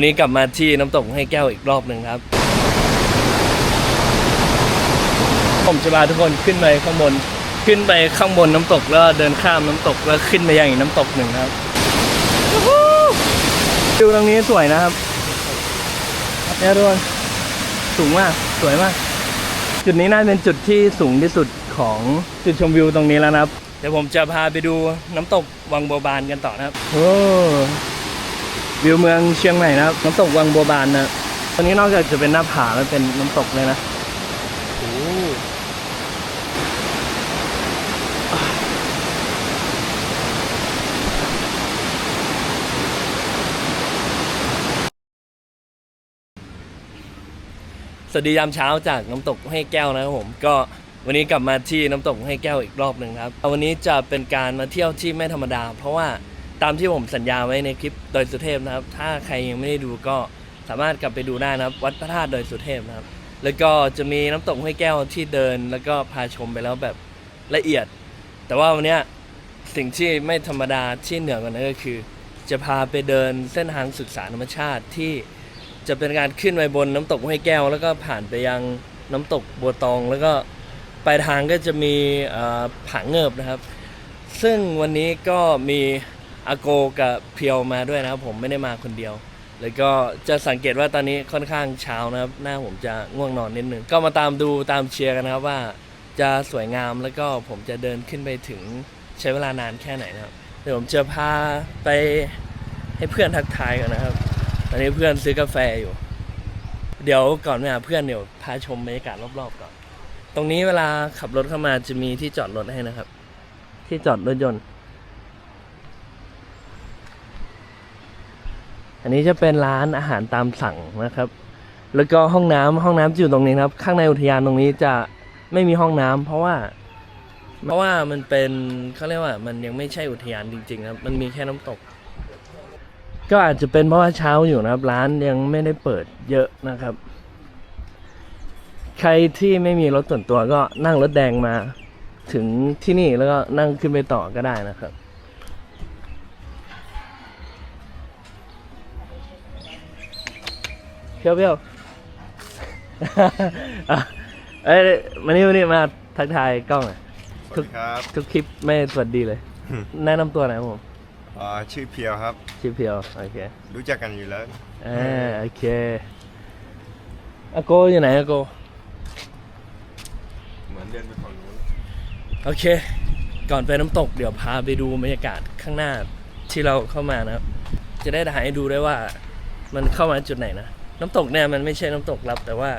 วันนี้กลับมาที่น้ำตกให้แก้วอีกรอบหนึ่งครับ ผมจะพาทุกคนขึ้นไปข้างบน ขึ้นไปข้างบนน้ำตกแล้วเดินข้ามน้ำตกแล้วขึ้นไปยังอีกน้ำตกหนึ่งครับวิวตรงนี้สวยนะครับเนี่ยทุกคนสูงมากสวยมาก จุดนี้น่าเป็นจุดที่สูงที่สุดของจุดชมวิวตรงนี้แล้วนะครับ เดี๋ยวผมจะพาไปดูน้ำตกวังบัวบานกันต่อนะครับ โอ้ วิวเมืองเชียงใหม่นะครับน้ำตกวังบัวบานนะตรงนี้นอกจากจะเป็นหน้าผาแล้วเป็นน้ำตกเลยนะโอ้สวัสดียามเช้าจากน้ำตกให้แก้วนะครับผมก็วันนี้กลับมาที่น้ำตกให้แก้วอีกรอบหนึ่งครับวันนี้จะเป็นการมาเที่ยวที่ไม่ธรรมดา เพราะว่า ตามที่ผมสัญญาไว้ในคลิปดอยสุเทพนะครับ ถ้าใครยังไม่ได้ดูก็สามารถกลับไปดูได้นะครับ วัดพระธาตุดอยสุเทพนะครับ แล้วก็จะมีน้ำตกห้วยแก้วที่เดิน แล้วก็พาชมไปแล้วแบบละเอียด แต่ว่าวันนี้สิ่งที่ไม่ธรรมดาที่เหนือกว่านั้นก็คือ จะพาไปเดินเส้นทางศึกษาธรรมชาติที่จะเป็นการขึ้นไปบนน้ำตกห้วยแก้ว แล้วก็ผ่านไปยังน้ำตกบัวตอง แล้วก็ปลายทางก็จะมีผาเงิบนะครับ ซึ่งวันนี้ก็มี อาโกกับเพียวมาด้วยนะครับผมไม่ได้มาคนเดียว แล้วก็จะสังเกตว่าตอนนี้ค่อนข้างเช้านะครับหน้าผมจะง่วงนอนนิดนึง ก็มาตามดูตามเชียร์กันนะครับว่าจะสวยงามแล้วก็ผมจะเดินขึ้นไปถึงใช้เวลานานแค่ไหนนะครับ เดี๋ยวผมจะพาไปให้เพื่อนทักทายกันนะครับ ตอนนี้เพื่อนซื้อกาแฟอยู่ เดี๋ยวก่อนไปหาเพื่อนเดี๋ยวพาชมบรรยากาศรอบๆก่อน ตรงนี้เวลาขับรถเข้ามาจะมีที่จอดรถให้นะครับ ที่จอดรถยนต์ อันนี้จะเป็นร้านอาหารตามสั่งนะครับ แล้วก็ห้องน้ำห้องน้ำจะอยู่ตรงนี้ครับ ข้างในอุทยานตรงนี้จะไม่มีห้องน้ำเพราะว่า เพราะว่ามันเป็นเขาเรียกว่า มันยังไม่ใช่อุทยานจริงๆครับ มันมีแค่น้ำตก ก็อาจจะเป็นเพราะว่าเช้าอยู่นะครับ ร้านยังไม่ได้เปิดเยอะนะครับ ใครที่ไม่มีรถส่วนตัวก็นั่งรถแดงมา ถึงที่นี่แล้วก็นั่งขึ้นไปต่อก็ได้นะครับ เพียวเพียวอะเอ้ยมานี่มานี่มาทักทายกล้องหน่อยสวัสดีครับทุกคลิปไม่สวัสดีเลย แนะนำตัวหน่อยครับผมอ่าชื่อเพียวครับ ชื่อเพียวโอเครู้จักกันอยู่แล้วอ่าโอเคอาโกอยู่ไหนอาโกเหมือนเดินไปฝั่งนู้นโอเค ก่อนไปน้ำตกเดี๋ยวพาไปดูบรรยากาศข้างหน้าที่เราเข้ามานะครับ จะได้ถ่ายให้ดูได้ว่า มันเข้ามาจุดไหนนะ น้ำตกเนี่ยมันไม่ใช่น้ำตกลับ แต่ว่า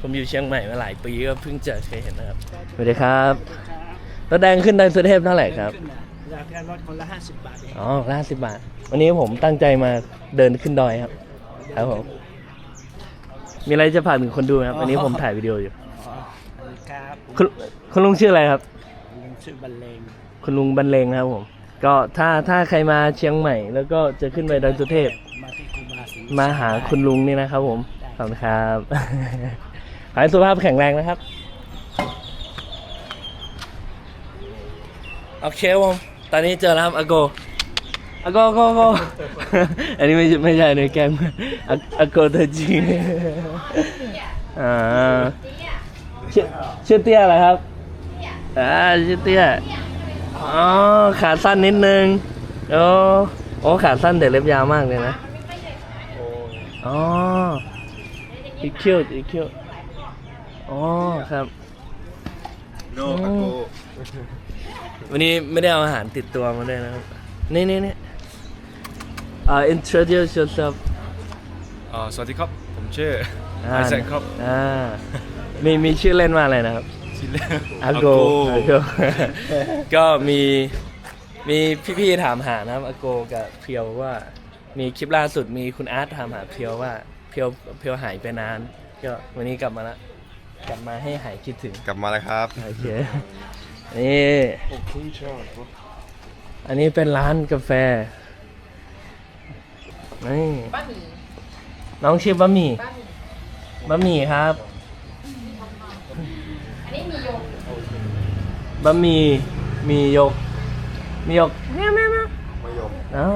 ผมอยู่เชียงใหม่มาหลายปีก็เพิ่งจะเคยเห็นนะครับสวัสดีครับรถแดงขึ้นดอยสุเทพเท่าไหร่ครับราคารถคนละ50บาทเองอ๋อล่าสิบบาท วันนี้ผมตั้งใจมาเดินขึ้นดอยครับครับผมมีอะไรจะฝากถึงคนดูไหมครับวันนี้ผมถ่ายวิดีโออยู่อ๋อสวัสดีครับคุณคุณลุงชื่ออะไรครับลุงชื่อบรรเลงคุณลุงบรรเลงนะครับผม ก็ถ้าถ้าใครมาเชียงใหม่ แล้วก็จะขึ้นไปดอยสุเทพมาที่ครูบาศรี มาหาคุณลุงนี่นะครับผม ขอบคุณครับขอให้สุขภาพแข็งแรงนะครับ โอเคผมตอนนี้เจอแล้วครับอาโกอาโกอาโกอาโกอันนี้ไม่ใช่ไม่ใช่ในแกมอาอาโกตัวจริงอ่าชื่อชื่อเตี้ยอะไรครับอ่าชื่อเตี้ยอ๋อขาสั้นนิดนึงโอ้โอ้ขาสั้นแต่เล็บยาวมากเลยนะ อ๋ออีคิวอีคิวอ๋อครับ โนอาโกวันนี้ไม่ได้เอาอาหารติดตัวมาด้วยนะครับ นี่นี่นี่อ่า introduce yourself อ่าสวัสดีครับ ผมชื่ออ่าไอแซคครับอ่ามีมีชื่อเล่นว่าอะไรนะครับ ชื่อเล่นอาโกอาโกก็มีมีพี่ๆถามหานะครับอาโกกับเพียวว่า มีคลิปล่าสุดมีคุณอาร์ตถามหาเพียวว่าเพียวเพียวหายไปนาน ก็วันนี้กลับมาละกลับมาให้หายคิดถึงกลับมาแล้วครับ โอเคนี่อันนี้เป็นร้านกาแฟนี่บะหมี่น้องชื่อบะหมี่บะหมี่บะหมี่ครับอันนี้มีโยกบะหมี่มียกมียกแม่แม่แม่มายมอ๋อ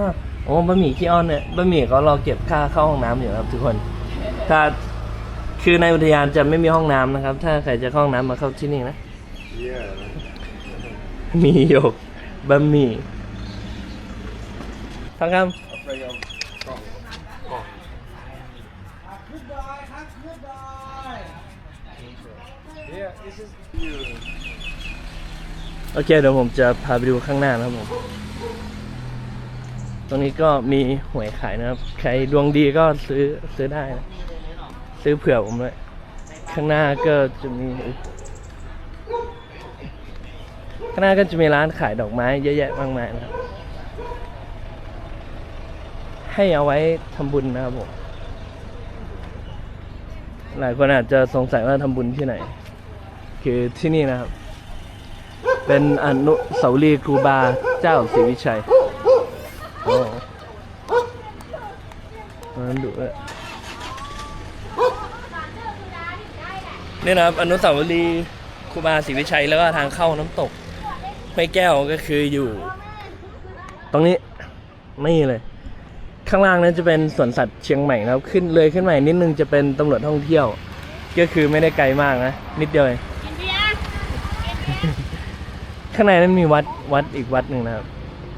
โอ้บะหมี่ขี้อ้อนเนี่ยบะหมี่เขารอเก็บค่าเข้าห้องน้ำอยู่ครับ ทุกคนถ้าคือในอุทยานจะไม่มีห้องน้ำนะครับ ถ้าใครจะเข้าห้องน้ำมาเข้าที่นี่นะเยี่ยมีโยกบะหมี่ฟังคไปเอากล่องกล่องำโอเคเดี๋ยวผมจะพาไปดูข้างหน้านะครับผม ตรงนี้ก็มีหวยขายนะครับ ใครดวงดีก็ซื้อซื้อได้นะ ซื้อเผื่อผมด้วยข้างหน้าก็จะมี ข้างหน้าก็จะมีร้านขายดอกไม้เยอะแยะมากมายนะครับ ให้เอาไว้ทำบุญนะครับผมหลายคนอาจจะสงสัยว่าทำบุญที่ไหน คือที่นี่นะครับ เป็นอนุสาวรีย์ครูบาเจ้าศรีวิชัย โอ้มันดุเลยนี่นะครับอนุสาวรีย์ครูบาศรีวิชัยแล้วก็ทางเข้าน้ำตกห้วยแก้วก็คืออยู่ ตรงนี้ไม่เลย ข้างล่างนั้นจะเป็นสวนสัตว์เชียงใหม่นะครับ ขึ้นเลยขึ้นใหม่นิดนึงจะเป็นตำรวจท่องเที่ยว ก็คือไม่ได้ไกลมากนะ นิดเดียวเองกินเบียร์ข้างในนั้นมีวัดวัดอีกวัดหนึ่งนะครับ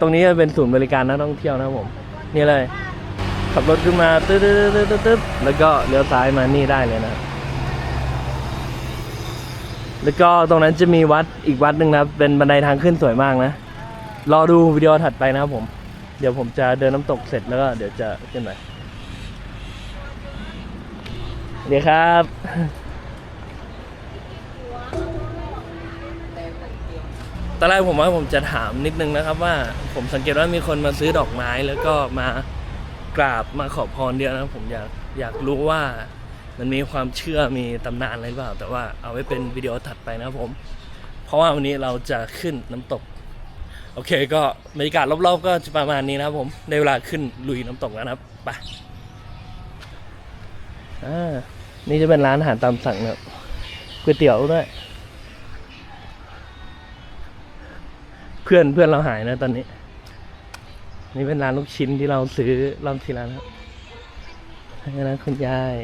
ตรงนี้จะเป็นศูนย์บริการนักท่องเที่ยวนะครับผม นี่เลย ขับรถขึ้นมาตึ๊ดตึ๊ดตึ๊ดตึ๊ดแล้วก็เลี้ยวซ้ายมานี่ได้เลยนะ แล้วก็ตรงนั้นจะมีวัดอีกวัดหนึ่งนะครับ เป็นบันไดทางขึ้นสวยมากนะ รอดูวิดีโอถัดไปนะครับผม เดี๋ยวผมจะเดินน้ำตกเสร็จแล้วก็เดี๋ยวจะขึ้นไปเดี๋ยวครับ ตอนแรกผมว่าผมจะถามนิดนึงนะครับว่าผมสังเกตว่ามีคนมาซื้อดอกไม้แล้วก็มากราบมาขอพรเดียวนะผมอยากอยากรู้ว่ามันมีความเชื่อมีตำนานอะไรหรือเปล่า แต่ว่าเอาไว้เป็นวิดีโอถัดไปนะครับผม เพราะว่าวันนี้เราจะขึ้นน้ำตก โอเคก็บรรยากาศรอบๆก็จะประมาณนี้นะครับผมในเวลาขึ้นลุยน้ำตกแล้วนะครับไปอ่านี่จะเป็นร้านอาหารตามสั่งนะครับก๋วยเตี๋ยวด้วย เพื่อนเพื่อนเราหายนะตอนนี้ นี่เป็นร้านลูกชิ้นที่เราซื้อรอบที่แล้วนะครับให้นะคุณยาย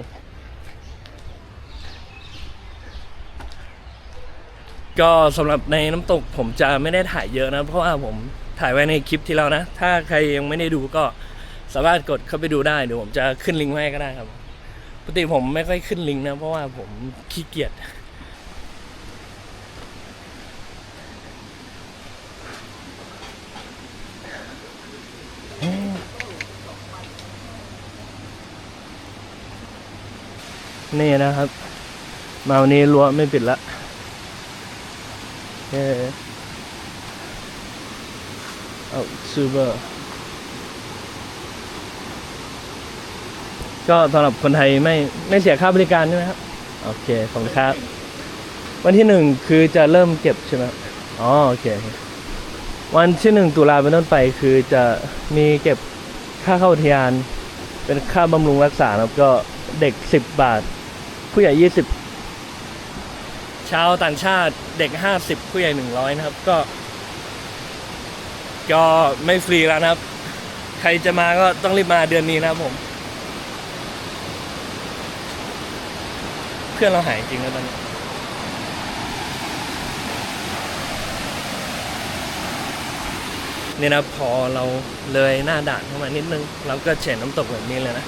ก็สำหรับในน้ำตกผมจะไม่ได้ถ่ายเยอะนะ เพราะว่าผมถ่ายไว้ในคลิปที่แล้วนะ ถ้าใครยังไม่ได้ดูก็สามารถกดเข้าไปดูได้เดี๋ยวผมจะขึ้นลิงก์ไว้ให้ก็ได้ครับปกติผมไม่ค่อยขึ้นลิงก์นะ เพราะว่าผมขี้เกียจ นี่นะครับ มาวันนี้รั้วไม่ปิดละเออเอาซูเปอร์ก็สำหรับคนไทยไม่ไม่เสียค่าบริการใช่ไหมครับ โอเคขอบคุณครับ วันที่หนึ่งคือจะเริ่มเก็บใช่ไหมอ๋อโอเค วันที่หนึ่งตุลาเป็นต้นไปคือจะมีเก็บค่าเข้าอุทยาน เป็นค่าบำรุงรักษาครับก็เด็กสิบบาท ผู้ใหญ่ยี่สิบชาวต่างชาติเด็กห้าสิบผู้ใหญ่หนึ่งร้อยนะครับ ก็ ก็ไม่ฟรีแล้วนะครับ ใครจะมาก็ต้องรีบมาเดือนนี้นะครับผม เพื่อนเราหายจริงแล้วตอนนี้นี่นะพอเราเลยหน้าด่านเข้ามานิดนึง เราก็เฉ็นน้ำตกแบบนี้เลยนะ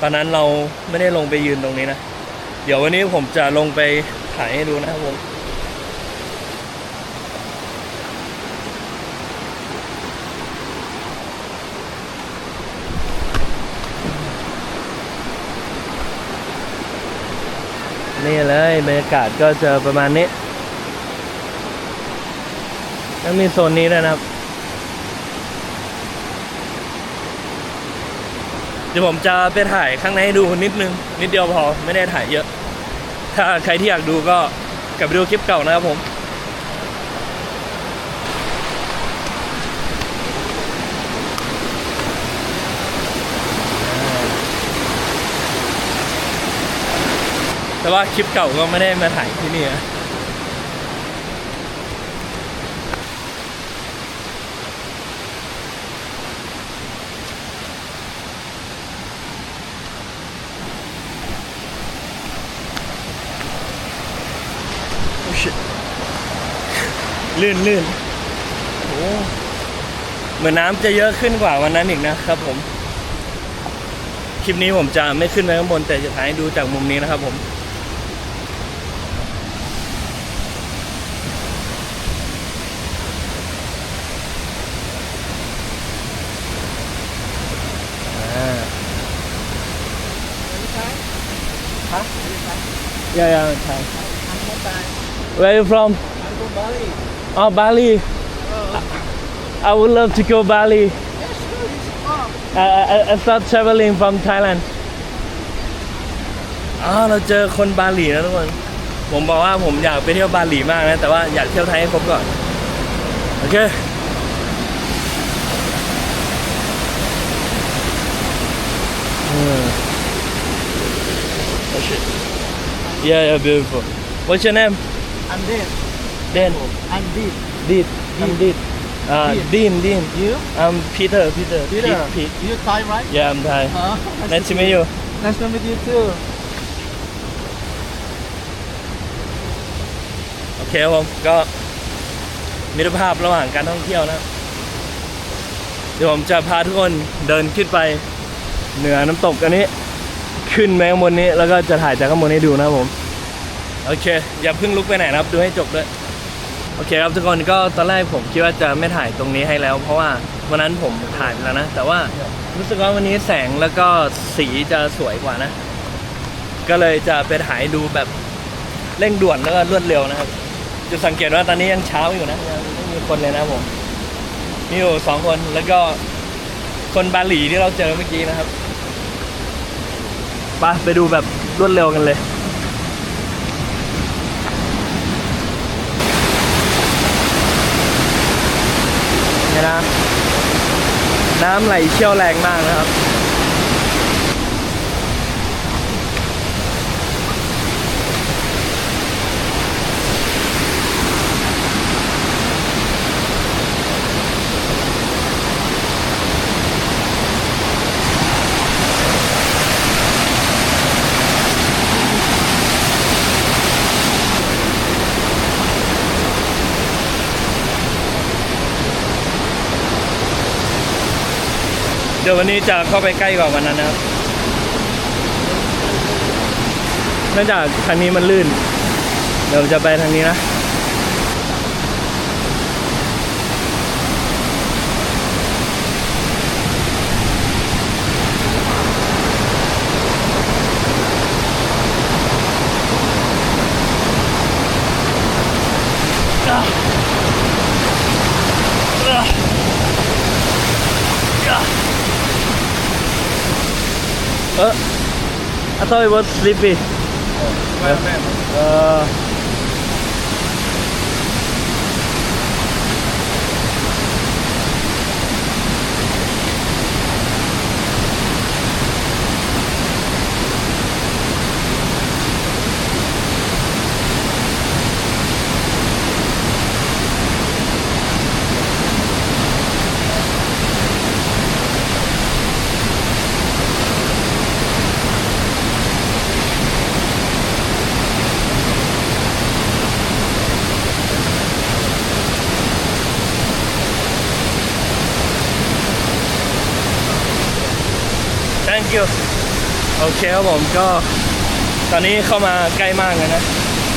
ตอนนั้นเราไม่ได้ลงไปยืนตรงนี้นะ เดี๋ยววันนี้ผมจะลงไปถ่ายให้ดูนะครับผมนี่เลยบรรยากาศก็จะประมาณนี้แล้วมีโซนนี้ด้วยนะครับ ดี๋ยวผมจะไปถ่ายข้างในให้ดูนิดนึง นิดเดียวพอไม่ได้ถ่ายเยอะ ถ้าใครที่อยากดูก็กลับไปดูคลิปเก่านะครับผมแต่ว่าคลิปเก่าก็ไม่ได้มาถ่ายที่นี่ ลื่นลื่นโอ้เหมือนน้ำจะเยอะขึ้นกว่าวันนั้นอีกนะครับผม คลิปนี้ผมจะไม่ขึ้นไปข้างบน แต่จะถ่ายดูจากมุมนี้นะครับผมอ่าฮะ Yeah, yeah, I'm Thai. Where are you from? Oh, Bali. I would love to go Bali. I, I, I start traveling from Thailand. อ๋อเราเจอคนบาหลีนะทุกคน ผมบอกว่าผมอยากไปเที่ยวบาหลีมากนะ แต่ว่าอยากเที่ยวไทยให้ครบก่อน โอเคอืม Oh shit. Yeah, yeah, beautiful. What's your name? I'm dead Dan. I'm dead Deed. I'm Deed. Uh, Dean, Dean. you I'm Peter, Peter. Peter Pete, Pete. you Thai right Yeah, I'm Thai. uh, Nice to meet you. nice to meet you too โอเคครับผมก็มิตรภาพระหว่างการท่องเที่ยวนะ เดี๋ยวผมจะพาทุกคนเดินขึ้นไปเหนือน้ำตกอันนี้ ขึ้นไปข้างบนนี้แล้วก็จะถ่ายจากข้างบนให้ดูนะครับผม โอเค อย่าเพิ่งลุกไปไหนนะครับ ดูให้จบด้วย โอเคครับทุกคนก็ตอนแรกผมคิดว่าจะไม่ถ่ายตรงนี้ให้แล้ว เพราะว่าวันนั้นผมถ่ายไปแล้วนะ แต่ว่ารู้สึกว่าวันนี้แสงแล้วก็สีจะสวยกว่านะ ก็เลยจะไปถ่ายดูแบบเร่งด่วนแล้วก็รวดเร็วนะครับจะสังเกตว่าตอนนี้ยังเช้าอยู่นะยังไม่มีคนเลยนะผมมีอยู่สองคนแล้วก็คนบาหลีที่เราเจอเมื่อกี้นะครับไปไปดูแบบรวดเร็วกันเลย นี่นะ น้ำไหลเชี่ยวแรงมากนะครับ ดี๋ยววันนี้จะเข้าไปใกล้กว่าวันนั้นนะครับเนื่องจากทางนี้มันลื่น เดี๋ยวจะไปทางนี้นะ Uh, I thought it was sleepy. Uh, โอเคครับผมก็ตอนนี้เข้ามาใกล้มากเลยนะ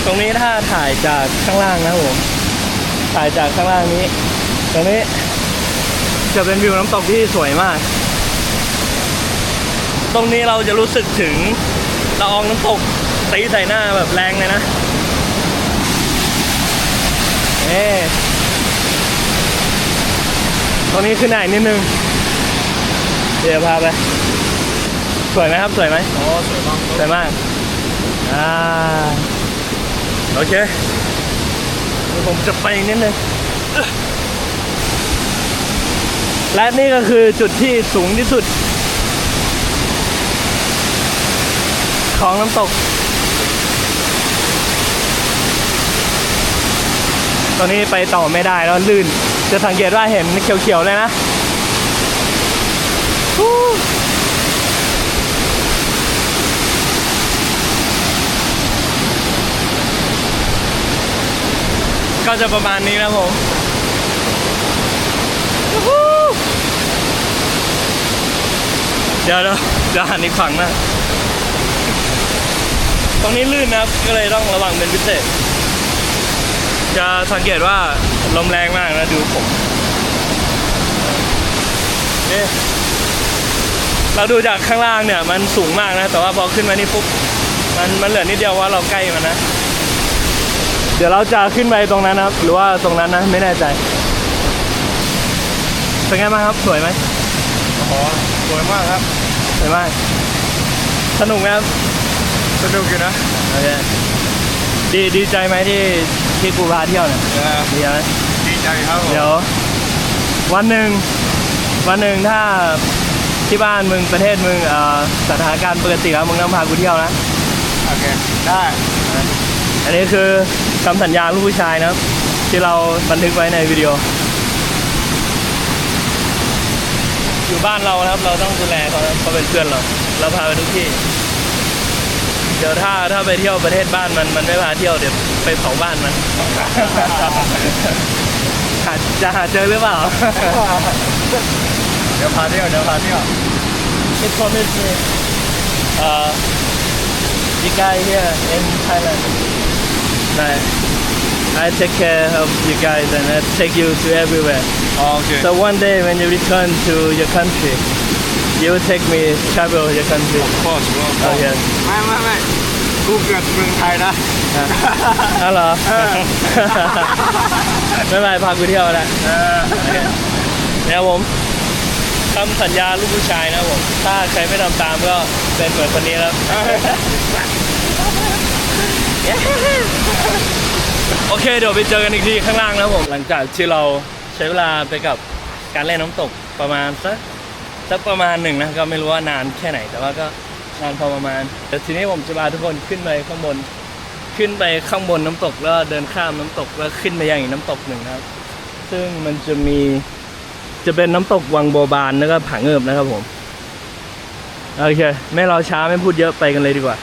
ตรงนี้ถ้าถ่ายจากข้างล่างนะผม ถ่ายจากข้างล่างนี้ ตรงนี้จะเป็นวิวน้ำตกที่สวยมาก ตรงนี้เราจะรู้สึกถึงละอองน้ำตกตีใส่หน้าแบบแรงเลยนะเอ๊ตรงนี้ขึ้นไหนนิดนึง เดี๋ยวพาไป สวยไหมครับสวยไหมโอสวยมากสวยมากอ่าโอเคเดี๋ยวผมจะไปนิดนึงและนี่ก็คือจุดที่สูงที่สุด ของน้ำตก ตอนนี้ไปต่อไม่ได้แล้วลื่น จะสังเกตว่าเห็นเขียวๆเลยนะ ก็จะประมาณนี้นะผมฮู้เดี๋ยวเดี๋ยวเดี๋ยวหันอีกฝั่งนะตรงนี้ลื่นนะครับ ก็เลยต้องระวังเป็นพิเศษ จะสังเกตว่าลมแรงมากนะดูผมนี่เราดูจากข้างล่างเนี่ย มันสูงมากนะ แต่ว่าพอขึ้นมานี่ปุ๊บมันมันเหลือนิดเดียวว่าเราใกล้มันนะ เดี๋ยวเราจะขึ้นไปตรงนั้นนะครับ หรือว่าตรงนั้นนะไม่แน่ใจเป็นไงบ้างครับสวยไหมอ๋อสวยมากครับสวยมากสนุกไหมครับสนุกอยู่นะโอเคดีดีใจไหมที่ที่กูพาเที่ยวเนี่ยเออดีไหมดีใจครับผมเดี๋ยววันหนึ่งวันหนึ่งถ้าที่บ้านมึงประเทศมึงเอ่อสถานการณ์ปกติแล้วมึงต้องพากูเที่ยวนะโอเคได้อันนี้คือ คำสัญญาลูกผู้ชายนะครับ ที่เราบันทึกไว้ในวิดีโอ อยู่บ้านเรานะครับ เราต้องดูแลเขาเขาเป็นเพื่อนเราเราพาไปทุกที่ เดี๋ยวถ้าถ้าไปเที่ยวประเทศบ้านมันมันไม่พาเที่ยวเดี๋ยวไปเผาบ้านมันหาจะหาเจอหรือเปล่า เดี๋ยวพาเที่ยวเดี๋ยวพาเที่ยว It promised me uh the guy here in Thailand that I take care of you guys and I take you to everywhere โอเค so one day when you return to your country you will take me travel your country พ่อสุด oh yes ไม่ไม่ไม่กูเกิดเมืองไทยนะอ้าวเหรอไม่เป็นไรพากูเที่ยวแล้วเออเนี่ยผมคำสัญญาลูกผู้ชายนะผม ถ้าใครไม่ทำตามก็เป็นเหมือนคนนี้แล้ว โอเคเดี๋ยวไปเจอกันอีกทีข้างล่างนะผมหลังจากที่เราใช้เวลาไปกับการเล่นน้ำตกประมาณสักสักประมาณหนึ่งนะก็ไม่รู้ว่านานแค่ไหน แต่ว่าก็นานพอประมาณแต่ทีนี้ผมจะพาทุกคนขึ้นไปข้างบน ขึ้นไปข้างบนน้ำตกแล้วเดินข้ามน้ำตกแล้วขึ้นไปยังอีกน้ำตกหนึ่งนะครับ ซึ่งมันจะมีจะเป็นน้ำตกวังโบบานแล้วก็ผาเงิบนะครับผมโอเค ไม่รอช้าไม่พูดเยอะไปกันเลยดีกว่า